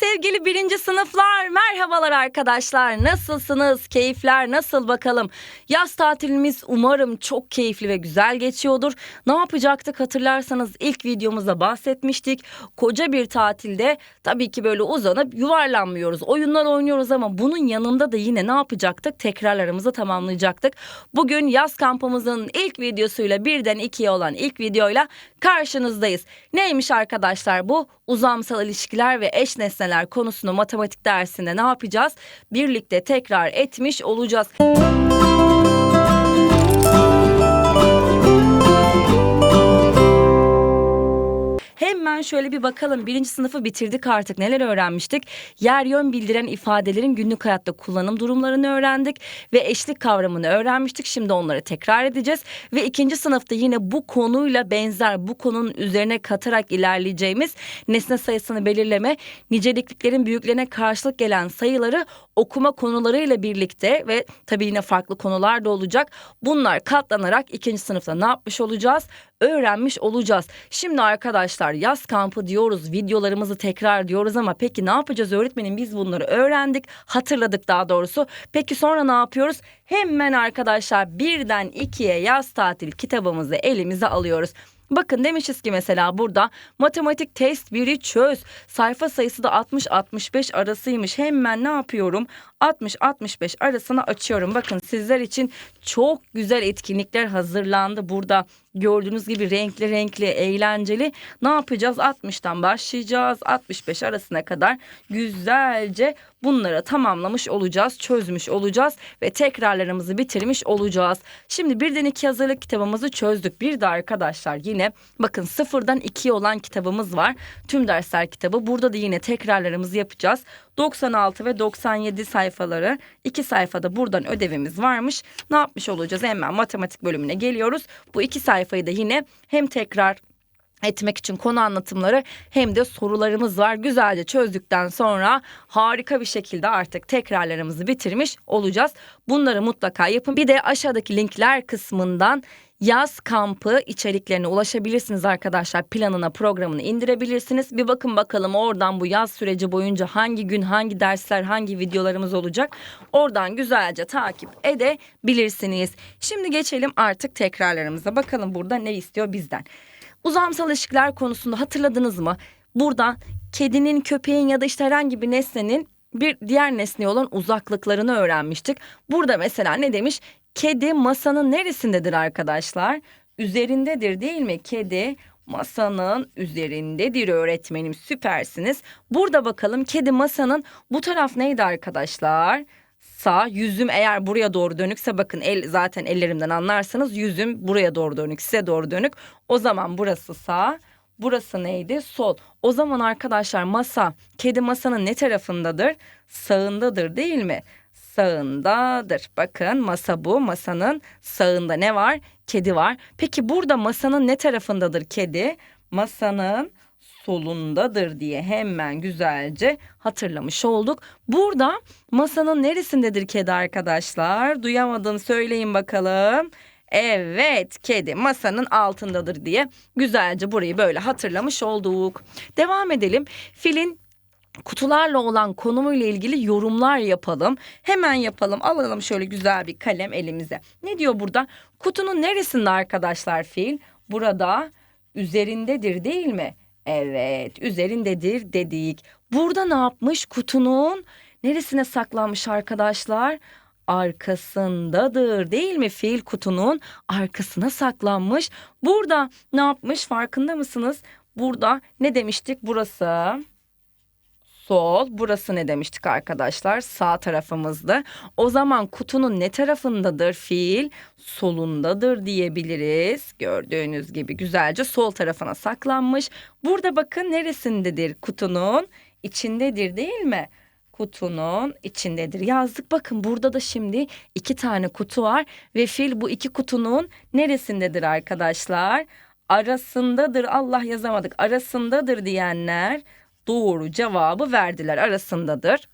você sevgili birinci sınıflar. Merhabalar arkadaşlar. Nasılsınız? Keyifler nasıl bakalım? Yaz tatilimiz umarım çok keyifli ve güzel geçiyordur. Ne yapacaktık hatırlarsanız ilk videomuzda bahsetmiştik. Koca bir tatilde tabii ki böyle uzanıp yuvarlanmıyoruz. Oyunlar oynuyoruz ama bunun yanında da yine ne yapacaktık? Tekrarlarımızı tamamlayacaktık. Bugün yaz kampımızın ilk videosuyla birden ikiye olan ilk videoyla karşınızdayız. Neymiş arkadaşlar bu? Uzamsal ilişkiler ve eş nesneler konusunu matematik dersinde ne yapacağız? Birlikte tekrar etmiş olacağız. Hemen şöyle bir bakalım. Birinci sınıfı bitirdik artık. Neler öğrenmiştik? Yer yön bildiren ifadelerin günlük hayatta kullanım durumlarını öğrendik. Ve eşlik kavramını öğrenmiştik. Şimdi onları tekrar edeceğiz. Ve ikinci sınıfta yine bu konuyla benzer bu konunun üzerine katarak ilerleyeceğimiz nesne sayısını belirleme, nicelikliklerin büyüklerine karşılık gelen sayıları okuma konularıyla birlikte ve tabii yine farklı konular da olacak. Bunlar katlanarak ikinci sınıfta ne yapmış olacağız? öğrenmiş olacağız. Şimdi arkadaşlar yaz kampı diyoruz, videolarımızı tekrar diyoruz ama peki ne yapacağız öğretmenim? Biz bunları öğrendik, hatırladık daha doğrusu. Peki sonra ne yapıyoruz? Hemen arkadaşlar birden ikiye yaz tatil kitabımızı elimize alıyoruz. Bakın demişiz ki mesela burada matematik test 1'i çöz. Sayfa sayısı da 60-65 arasıymış. Hemen ne yapıyorum? 60-65 arasını açıyorum. Bakın sizler için çok güzel etkinlikler hazırlandı. Burada gördüğünüz gibi renkli renkli eğlenceli. Ne yapacağız? 60'tan başlayacağız. 65 arasına kadar güzelce bunları tamamlamış olacağız. Çözmüş olacağız ve tekrarlarımızı bitirmiş olacağız. Şimdi birden iki hazırlık kitabımızı çözdük. Bir de arkadaşlar yine bakın sıfırdan ikiye olan kitabımız var. Tüm dersler kitabı. Burada da yine tekrarlarımızı yapacağız. 96 ve 97 sayfaları iki sayfada buradan ödevimiz varmış. Ne yapmış olacağız? Hemen matematik bölümüne geliyoruz. Bu iki sayfayı da yine hem tekrar etmek için konu anlatımları hem de sorularımız var. Güzelce çözdükten sonra harika bir şekilde artık tekrarlarımızı bitirmiş olacağız. Bunları mutlaka yapın. Bir de aşağıdaki linkler kısmından yaz kampı içeriklerine ulaşabilirsiniz arkadaşlar. Planına, programını indirebilirsiniz. Bir bakın bakalım oradan bu yaz süreci boyunca hangi gün, hangi dersler, hangi videolarımız olacak. Oradan güzelce takip edebilirsiniz. Şimdi geçelim artık tekrarlarımıza. Bakalım burada ne istiyor bizden. Uzamsal ilişkiler konusunda hatırladınız mı? Burada kedinin, köpeğin ya da işte herhangi bir nesnenin bir diğer nesneye olan uzaklıklarını öğrenmiştik. Burada mesela ne demiş? Kedi masanın neresindedir arkadaşlar? Üzerindedir değil mi? Kedi masanın üzerindedir öğretmenim süpersiniz. Burada bakalım kedi masanın bu taraf neydi arkadaşlar? Sağ yüzüm eğer buraya doğru dönükse bakın el zaten ellerimden anlarsanız yüzüm buraya doğru dönük size doğru dönük. O zaman burası sağ burası neydi? Sol. O zaman arkadaşlar masa kedi masanın ne tarafındadır? Sağındadır değil mi? sağındadır. Bakın masa bu. Masanın sağında ne var? Kedi var. Peki burada masanın ne tarafındadır kedi? Masanın solundadır diye hemen güzelce hatırlamış olduk. Burada masanın neresindedir kedi arkadaşlar? Duyamadım söyleyin bakalım. Evet kedi masanın altındadır diye güzelce burayı böyle hatırlamış olduk. Devam edelim. Filin kutularla olan konumuyla ilgili yorumlar yapalım. Hemen yapalım. Alalım şöyle güzel bir kalem elimize. Ne diyor burada? Kutunun neresinde arkadaşlar fil? Burada üzerindedir değil mi? Evet, üzerindedir dedik. Burada ne yapmış? Kutunun neresine saklanmış arkadaşlar? arkasındadır değil mi? Fil kutunun arkasına saklanmış. Burada ne yapmış farkında mısınız? Burada ne demiştik? Burası sol. Burası ne demiştik arkadaşlar? Sağ tarafımızdı. O zaman kutunun ne tarafındadır fiil? Solundadır diyebiliriz. Gördüğünüz gibi güzelce sol tarafına saklanmış. Burada bakın neresindedir kutunun? içindedir değil mi? kutunun içindedir. Yazdık bakın burada da şimdi iki tane kutu var ve fil bu iki kutunun neresindedir arkadaşlar? Arasındadır Allah yazamadık arasındadır diyenler doğru cevabı verdiler arasındadır.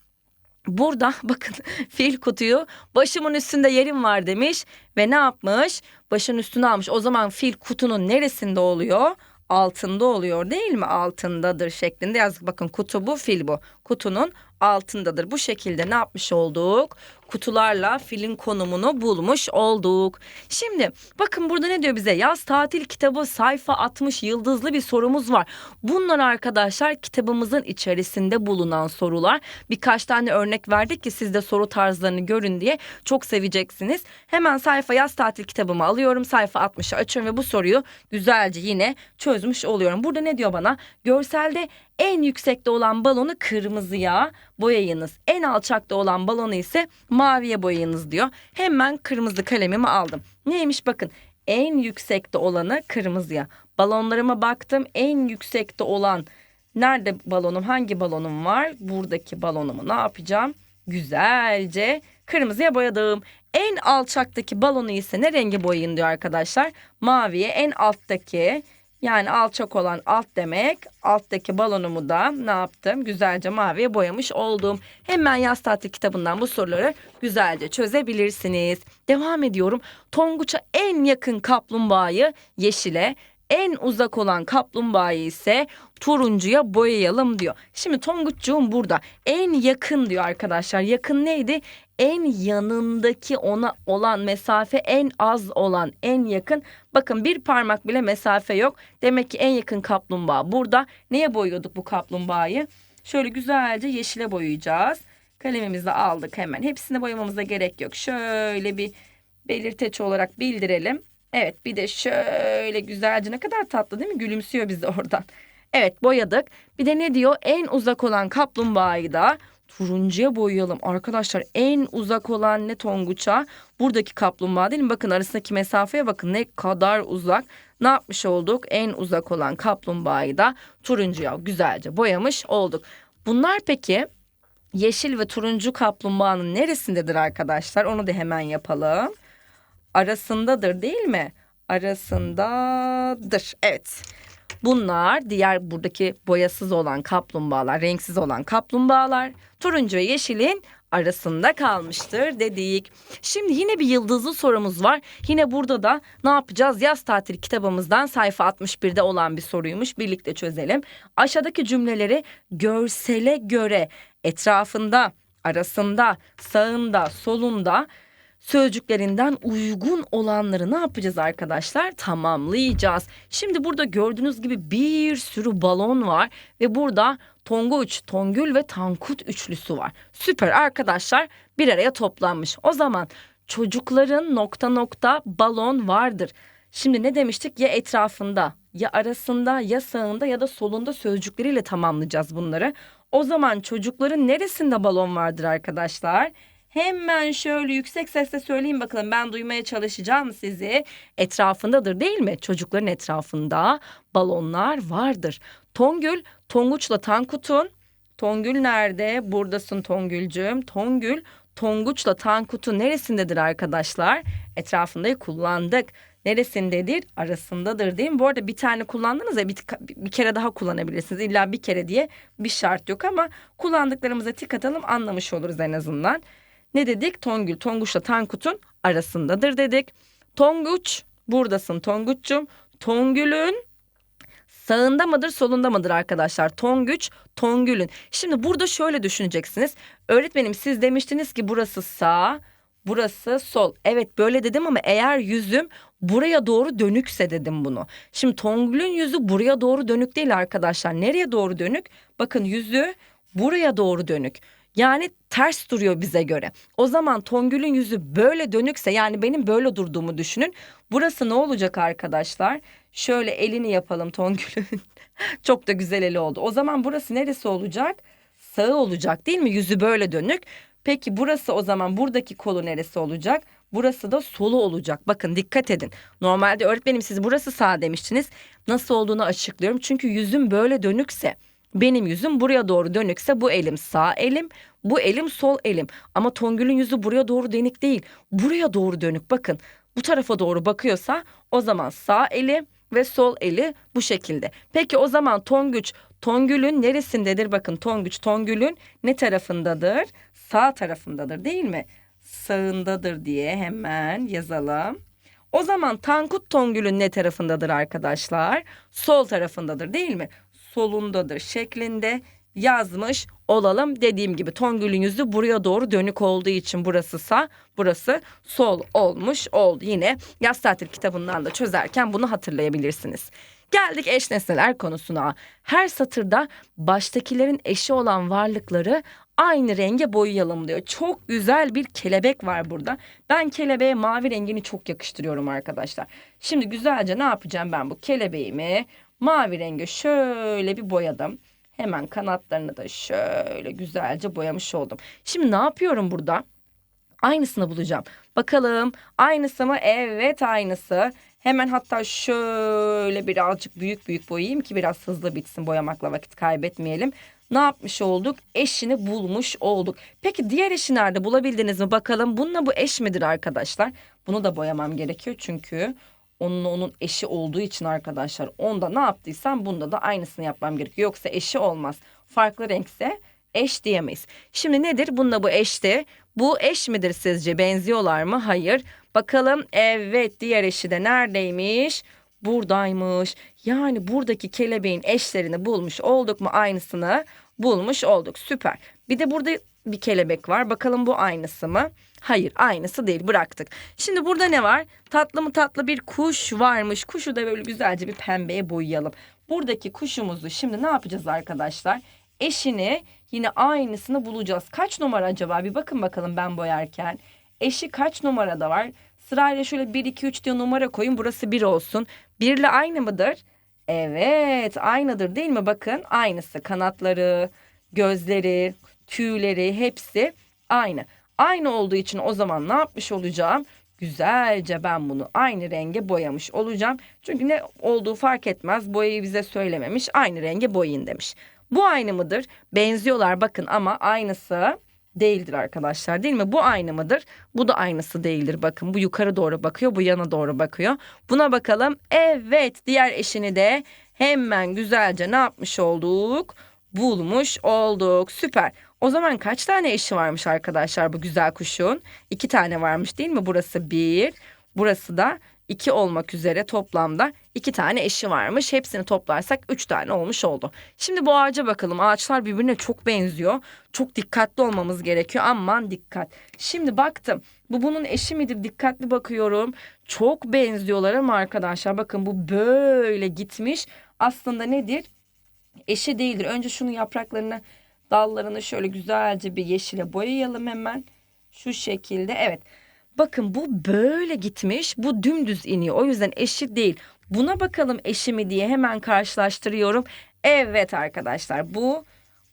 Burada bakın fil kutuyu başımın üstünde yerim var demiş ve ne yapmış? Başın üstüne almış. O zaman fil kutunun neresinde oluyor? altında oluyor değil mi? Altındadır şeklinde yazdık. Bakın kutu bu, fil bu. Kutunun altındadır. Bu şekilde ne yapmış olduk? Kutularla filin konumunu bulmuş olduk. Şimdi bakın burada ne diyor bize? Yaz tatil kitabı sayfa 60 yıldızlı bir sorumuz var. Bunlar arkadaşlar kitabımızın içerisinde bulunan sorular. Birkaç tane örnek verdik ki siz de soru tarzlarını görün diye çok seveceksiniz. Hemen sayfa yaz tatil kitabımı alıyorum. Sayfa 60'ı açıyorum ve bu soruyu güzelce yine çözmüş oluyorum. Burada ne diyor bana? Görselde en yüksekte olan balonu kırmızıya boyayınız. En alçakta olan balonu ise maviye boyayınız diyor. Hemen kırmızı kalemimi aldım. Neymiş bakın. En yüksekte olanı kırmızıya. Balonlarıma baktım. En yüksekte olan nerede balonum? Hangi balonum var? Buradaki balonumu ne yapacağım? Güzelce kırmızıya boyadım. En alçaktaki balonu ise ne rengi boyayın diyor arkadaşlar. Maviye en alttaki yani alçak olan alt demek. Alttaki balonumu da ne yaptım? Güzelce maviye boyamış oldum. Hemen yaz tatil kitabından bu soruları güzelce çözebilirsiniz. Devam ediyorum. Tonguç'a en yakın kaplumbağayı yeşile, en uzak olan kaplumbağayı ise turuncuya boyayalım diyor. Şimdi Tonguçcuğum burada en yakın diyor arkadaşlar. Yakın neydi? En yanındaki ona olan mesafe en az olan en yakın. Bakın bir parmak bile mesafe yok. Demek ki en yakın kaplumbağa burada. Neye boyuyorduk bu kaplumbağayı? Şöyle güzelce yeşile boyayacağız. Kalemimizi aldık hemen. Hepsini boyamamıza gerek yok. Şöyle bir belirteç olarak bildirelim. Evet bir de şöyle güzelce ne kadar tatlı değil mi? Gülümsüyor bize oradan. Evet boyadık. Bir de ne diyor? En uzak olan kaplumbağayı da turuncuya boyayalım. Arkadaşlar en uzak olan ne Tonguç'a? Buradaki kaplumbağa değil mi? Bakın arasındaki mesafeye bakın ne kadar uzak. Ne yapmış olduk? En uzak olan kaplumbağayı da turuncuya güzelce boyamış olduk. Bunlar peki yeşil ve turuncu kaplumbağanın neresindedir arkadaşlar? Onu da hemen yapalım. Arasındadır değil mi? Arasındadır. Evet. Bunlar diğer buradaki boyasız olan kaplumbağalar, renksiz olan kaplumbağalar turuncu ve yeşilin arasında kalmıştır dedik. Şimdi yine bir yıldızlı sorumuz var. Yine burada da ne yapacağız? Yaz tatil kitabımızdan sayfa 61'de olan bir soruymuş. Birlikte çözelim. Aşağıdaki cümleleri görsele göre etrafında, arasında, sağında, solunda sözcüklerinden uygun olanları ne yapacağız arkadaşlar? Tamamlayacağız. Şimdi burada gördüğünüz gibi bir sürü balon var ve burada Tonguç, Tongül ve Tankut üçlüsü var. Süper arkadaşlar bir araya toplanmış. O zaman çocukların nokta nokta balon vardır. Şimdi ne demiştik? Ya etrafında, ya arasında, ya sağında ya da solunda sözcükleriyle tamamlayacağız bunları. O zaman çocukların neresinde balon vardır arkadaşlar? Hemen şöyle yüksek sesle söyleyeyim bakalım ben duymaya çalışacağım sizi. Etrafındadır değil mi? Çocukların etrafında balonlar vardır. Tongül, Tonguç'la Tankut'un. Tongül nerede? Buradasın Tongülcüğüm. Tongül, Tonguç'la Tankut'un neresindedir arkadaşlar? Etrafında kullandık. Neresindedir? Arasındadır değil mi? Bu arada bir tane kullandınız ya bir, bir kere daha kullanabilirsiniz. İlla bir kere diye bir şart yok ama kullandıklarımıza tik atalım anlamış oluruz en azından. Ne dedik? Tongül, Tonguç'la Tankut'un arasındadır dedik. Tonguç, buradasın Tonguç'cum. Tongül'ün sağında mıdır solunda mıdır arkadaşlar? Tonguç, Tongül'ün. Şimdi burada şöyle düşüneceksiniz. Öğretmenim siz demiştiniz ki burası sağ, burası sol. Evet böyle dedim ama eğer yüzüm buraya doğru dönükse dedim bunu. Şimdi Tongül'ün yüzü buraya doğru dönük değil arkadaşlar. Nereye doğru dönük? Bakın yüzü buraya doğru dönük. Yani ters duruyor bize göre. O zaman Tongül'ün yüzü böyle dönükse yani benim böyle durduğumu düşünün. Burası ne olacak arkadaşlar? Şöyle elini yapalım Tongül'ün. Çok da güzel eli oldu. O zaman burası neresi olacak? Sağı olacak değil mi? Yüzü böyle dönük. Peki burası o zaman buradaki kolu neresi olacak? Burası da solu olacak. Bakın dikkat edin. Normalde öğretmenim siz burası sağ demiştiniz. Nasıl olduğunu açıklıyorum. Çünkü yüzüm böyle dönükse benim yüzüm buraya doğru dönükse bu elim sağ elim, bu elim sol elim. Ama Tongül'ün yüzü buraya doğru dönük değil. Buraya doğru dönük bakın. Bu tarafa doğru bakıyorsa o zaman sağ eli ve sol eli bu şekilde. Peki o zaman Tonguç Tongül'ün neresindedir? Bakın Tonguç Tongül'ün ne tarafındadır? Sağ tarafındadır değil mi? Sağındadır diye hemen yazalım. O zaman Tankut Tongül'ün ne tarafındadır arkadaşlar? Sol tarafındadır değil mi? Solundadır şeklinde yazmış olalım. Dediğim gibi Tongül'ün yüzü buraya doğru dönük olduğu için burası sağ, burası sol olmuş oldu. Yine yaz tatil kitabından da çözerken bunu hatırlayabilirsiniz. Geldik eş nesneler konusuna. Her satırda baştakilerin eşi olan varlıkları aynı renge boyayalım diyor. Çok güzel bir kelebek var burada. Ben kelebeğe mavi rengini çok yakıştırıyorum arkadaşlar. Şimdi güzelce ne yapacağım ben bu kelebeğimi mavi renge şöyle bir boyadım. Hemen kanatlarını da şöyle güzelce boyamış oldum. Şimdi ne yapıyorum burada? Aynısını bulacağım. Bakalım aynısı mı? Evet aynısı. Hemen hatta şöyle birazcık büyük büyük boyayayım ki biraz hızlı bitsin boyamakla vakit kaybetmeyelim. Ne yapmış olduk? Eşini bulmuş olduk. Peki diğer eşi nerede bulabildiniz mi? Bakalım bununla bu eş midir arkadaşlar? Bunu da boyamam gerekiyor çünkü onunla onun eşi olduğu için arkadaşlar. Onda ne yaptıysam bunda da aynısını yapmam gerekiyor. Yoksa eşi olmaz. Farklı renkse eş diyemeyiz. Şimdi nedir? Bununla bu eşti. Bu eş midir sizce? Benziyorlar mı? Hayır. Bakalım evet diğer eşi de neredeymiş? Buradaymış. Yani buradaki kelebeğin eşlerini bulmuş olduk mu? Aynısını bulmuş olduk. Süper. Bir de burada bir kelebek var. Bakalım bu aynısı mı? Hayır aynısı değil bıraktık. Şimdi burada ne var? Tatlı mı tatlı bir kuş varmış. Kuşu da böyle güzelce bir pembeye boyayalım. Buradaki kuşumuzu şimdi ne yapacağız arkadaşlar? Eşini yine aynısını bulacağız. Kaç numara acaba? Bir bakın bakalım ben boyarken. Eşi kaç numarada var? Sırayla şöyle 1, 2, 3 diye numara koyun. Burası 1 olsun. 1 ile aynı mıdır? Evet aynıdır değil mi? Bakın aynısı. Kanatları, gözleri, tüyleri hepsi aynı. Aynı olduğu için o zaman ne yapmış olacağım? Güzelce ben bunu aynı renge boyamış olacağım. Çünkü ne olduğu fark etmez. Boyayı bize söylememiş. Aynı renge boyayın demiş. Bu aynı mıdır? Benziyorlar bakın ama aynısı değildir arkadaşlar değil mi? Bu aynı mıdır? Bu da aynısı değildir. Bakın bu yukarı doğru bakıyor, bu yana doğru bakıyor. Buna bakalım. Evet, diğer eşini de hemen güzelce ne yapmış olduk? Bulmuş olduk. Süper. O zaman kaç tane eşi varmış arkadaşlar bu güzel kuşun? İki tane varmış değil mi? Burası bir, burası da iki olmak üzere toplamda iki tane eşi varmış. Hepsini toplarsak üç tane olmuş oldu. Şimdi bu ağaca bakalım. Ağaçlar birbirine çok benziyor. Çok dikkatli olmamız gerekiyor. Aman dikkat. Şimdi baktım. Bu bunun eşi midir? Dikkatli bakıyorum. Çok benziyorlar ama arkadaşlar bakın bu böyle gitmiş. Aslında nedir? Eşi değildir. Önce şunun yapraklarını dallarını şöyle güzelce bir yeşile boyayalım hemen. Şu şekilde. Evet. Bakın bu böyle gitmiş. Bu dümdüz iniyor. O yüzden eşit değil. Buna bakalım eşi mi diye hemen karşılaştırıyorum. Evet arkadaşlar bu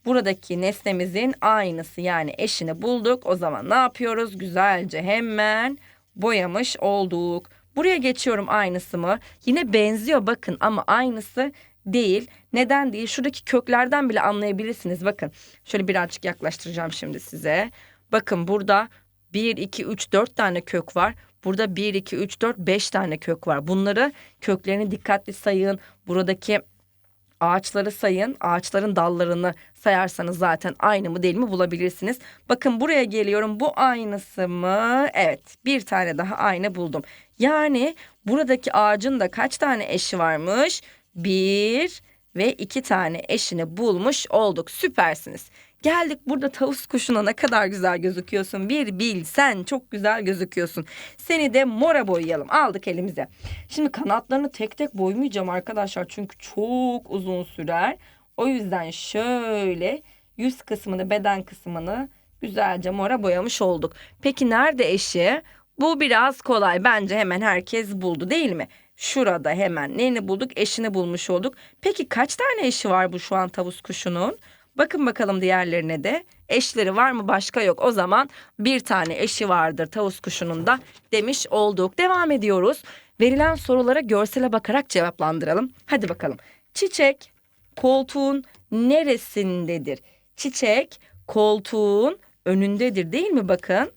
buradaki nesnemizin aynısı yani eşini bulduk. O zaman ne yapıyoruz? Güzelce hemen boyamış olduk. Buraya geçiyorum aynısı mı? Yine benziyor bakın ama aynısı değil. Neden değil? Şuradaki köklerden bile anlayabilirsiniz. Bakın şöyle birazcık yaklaştıracağım şimdi size. Bakın burada 1, 2, 3, 4 tane kök var. Burada 1, 2, 3, 4, 5 tane kök var. Bunları köklerini dikkatli sayın. Buradaki ağaçları sayın. Ağaçların dallarını sayarsanız zaten aynı mı değil mi bulabilirsiniz. Bakın buraya geliyorum. Bu aynısı mı? Evet. Bir tane daha aynı buldum. Yani buradaki ağacın da kaç tane eşi varmış? Bir ve iki tane eşini bulmuş olduk. Süpersiniz. Geldik burada tavus kuşuna ne kadar güzel gözüküyorsun. Bir bil sen çok güzel gözüküyorsun. Seni de mora boyayalım. Aldık elimize. Şimdi kanatlarını tek tek boymayacağım arkadaşlar. Çünkü çok uzun sürer. O yüzden şöyle yüz kısmını beden kısmını güzelce mora boyamış olduk. Peki nerede eşi? Bu biraz kolay. Bence hemen herkes buldu değil mi? Şurada hemen neyini bulduk? Eşini bulmuş olduk. Peki kaç tane eşi var bu şu an tavus kuşunun? Bakın bakalım diğerlerine de. Eşleri var mı başka yok. O zaman bir tane eşi vardır tavus kuşunun da demiş olduk. Devam ediyoruz. Verilen sorulara görsele bakarak cevaplandıralım. Hadi bakalım. Çiçek koltuğun neresindedir? Çiçek koltuğun önündedir değil mi bakın?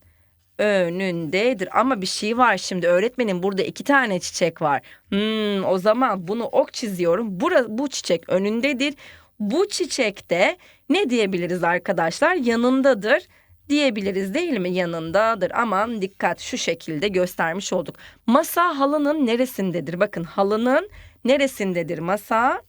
Önündedir. Ama bir şey var şimdi öğretmenim burada iki tane çiçek var. Hmm, o zaman bunu ok çiziyorum. Bura, bu çiçek önündedir. Bu çiçekte ne diyebiliriz arkadaşlar? Yanındadır. diyebiliriz değil mi? Yanındadır. Aman dikkat şu şekilde göstermiş olduk. Masa halının neresindedir? Bakın halının neresindedir masa?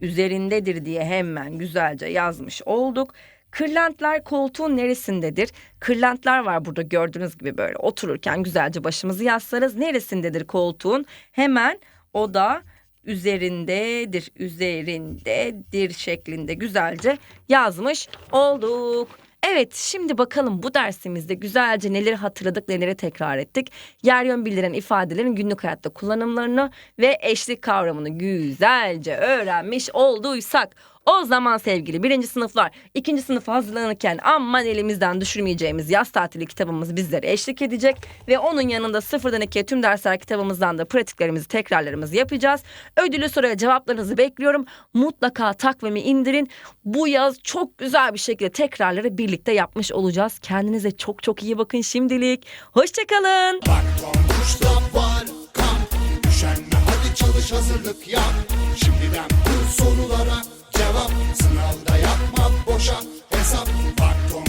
Üzerindedir diye hemen güzelce yazmış olduk. Kırlentler koltuğun neresindedir? Kırlentler var burada gördüğünüz gibi böyle otururken güzelce başımızı yaslarız. Neresindedir koltuğun? Hemen o da üzerindedir, üzerindedir şeklinde güzelce yazmış olduk. Evet şimdi bakalım bu dersimizde güzelce neleri hatırladık neleri tekrar ettik. Yer yön bildiren ifadelerin günlük hayatta kullanımlarını ve eşlik kavramını güzelce öğrenmiş olduysak o zaman sevgili birinci sınıflar ikinci sınıfa hazırlanırken aman elimizden düşürmeyeceğimiz yaz tatili kitabımız bizlere eşlik edecek ve onun yanında sıfırdan ikiye tüm dersler kitabımızdan da pratiklerimizi tekrarlarımızı yapacağız. Ödülü soruya cevaplarınızı bekliyorum. Mutlaka takvimi indirin. Bu yaz çok güzel bir şekilde tekrarları birlikte yapmış olacağız. Kendinize çok çok iyi bakın şimdilik. Hoşçakalın. Çalış hazırlık yap Şimdiden bu sorulara cevap Sınavda yapma boşa hesap Bak